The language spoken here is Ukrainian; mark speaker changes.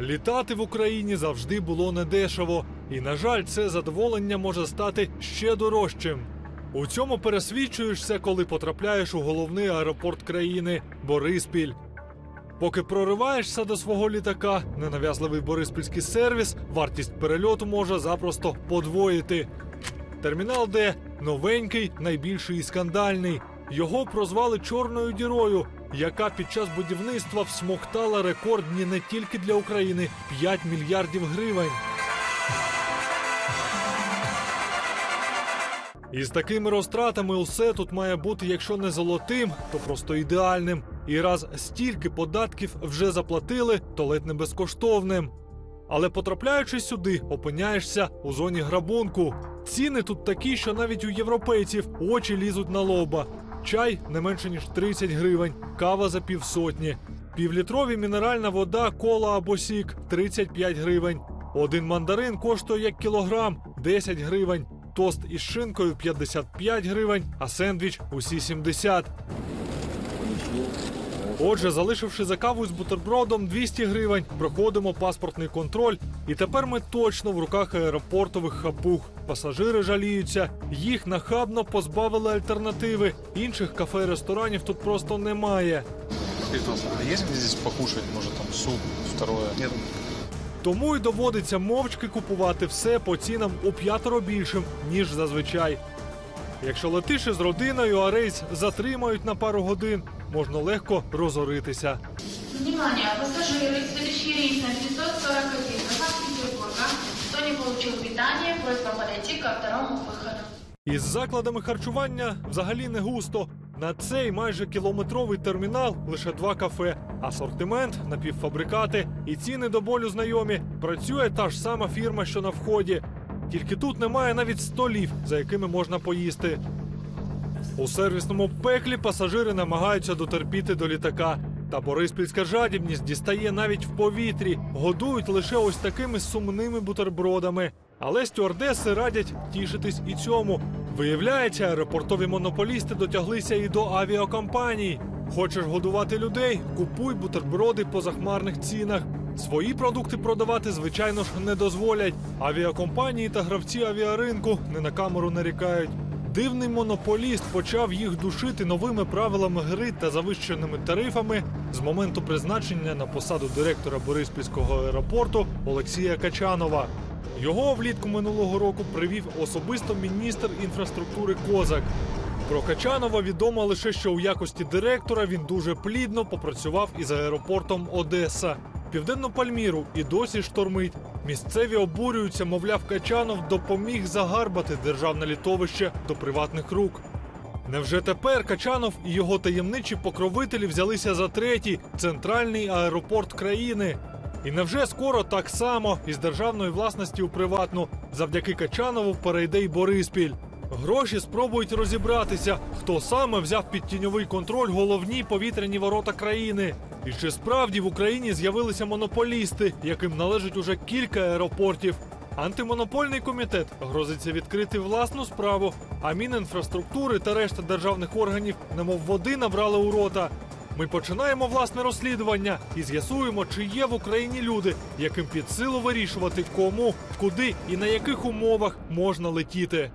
Speaker 1: Літати в Україні завжди було недешево, і, на жаль, це задоволення може стати ще дорожчим. У цьому пересвідчуєшся, коли потрапляєш у головний аеропорт країни Бориспіль. Поки прориваєшся до свого літака, ненав'язливий бориспільський сервіс вартість перельоту може запросто подвоїти. Термінал Д новенький, найбільший і скандальний. Його прозвали чорною дірою, яка під час будівництва всмоктала рекордні не тільки для України 5 мільярдів гривень. І з такими розтратами усе тут має бути, якщо не золотим, то просто ідеальним. І раз стільки податків вже заплатили, то ледь не безкоштовним. Але потрапляючи сюди, опиняєшся у зоні грабунку. Ціни тут такі, що навіть у європейців очі лізуть на лоба. Чай не менше ніж 30 гривень, кава за півсотні. Півлітрові мінеральна вода, кола або сік 35 гривень. Один мандарин коштує як кілограм 10 гривень. Тост із шинкою 55 гривень, а сендвіч усі 70. Отже, залишивши за каву з бутербродом 200 гривень, проходимо паспортний контроль, і тепер ми точно в руках аеропортових хапух. Пасажири жаліються, їх нахабно позбавили альтернативи. Інших кафе і ресторанів тут просто немає.
Speaker 2: А есть где здесь покушать, там суп, второе? Нет.
Speaker 1: Тому й доводиться мовчки купувати все по цінам у п'ятеро більшим, ніж зазвичай. Якщо летиш із родиною, а рейс затримають на пару годин, можна легко розоритися.
Speaker 3: Внимание, пассажиры, следующий рейс на 941 Санкт-Петербурга. Кто не получил питание, просьба подойти ко второму выходу.
Speaker 1: Із закладами харчування взагалі не густо. На цей майже кілометровий термінал лише два кафе, асортимент, напівфабрикати і ціни до болю знайомі. Працює та ж сама фірма, що на вході. Тільки тут немає навіть столів, за якими можна поїсти. У сервісному пеклі пасажири намагаються дотерпіти до літака. Та бориспільська жадібність дістає навіть в повітрі, годують лише ось такими сумними бутербродами. Але стюардеси радять тішитись і цьому. Виявляється, аеропортові монополісти дотяглися і до авіакомпаній. Хочеш годувати людей? Купуй бутерброди по захмарних цінах. Свої продукти продавати, звичайно ж, не дозволять. Авіакомпанії та гравці авіаринку не на камеру нарікають. Дивний монополіст почав їх душити новими правилами гри та завищеними тарифами з моменту призначення на посаду директора Бориспільського аеропорту Олексія Качанова. Його влітку минулого року привів особисто міністр інфраструктури Козак. Про Качанова відомо лише, що у якості директора він дуже плідно попрацював із аеропортом Одеса. Південну Пальміру і досі штормить. Місцеві обурюються, мовляв, Качанов допоміг загарбати державне літовище до приватних рук. Невже тепер Качанов і його таємничі покровителі взялися за третій центральний аеропорт країни? І невже скоро так само із державної власності у приватну завдяки Качанову перейде й Бориспіль? Гроші спробують розібратися, хто саме взяв під тіньовий контроль головні повітряні ворота країни. І чи справді в Україні з'явилися монополісти, яким належить уже кілька аеропортів? Антимонопольний комітет грозиться відкрити власну справу, а Мінінфраструктури та решта державних органів немов води набрали у рота. Ми починаємо власне розслідування і з'ясуємо, чи є в Україні люди, яким під силу вирішувати, кому, куди і на яких умовах можна летіти.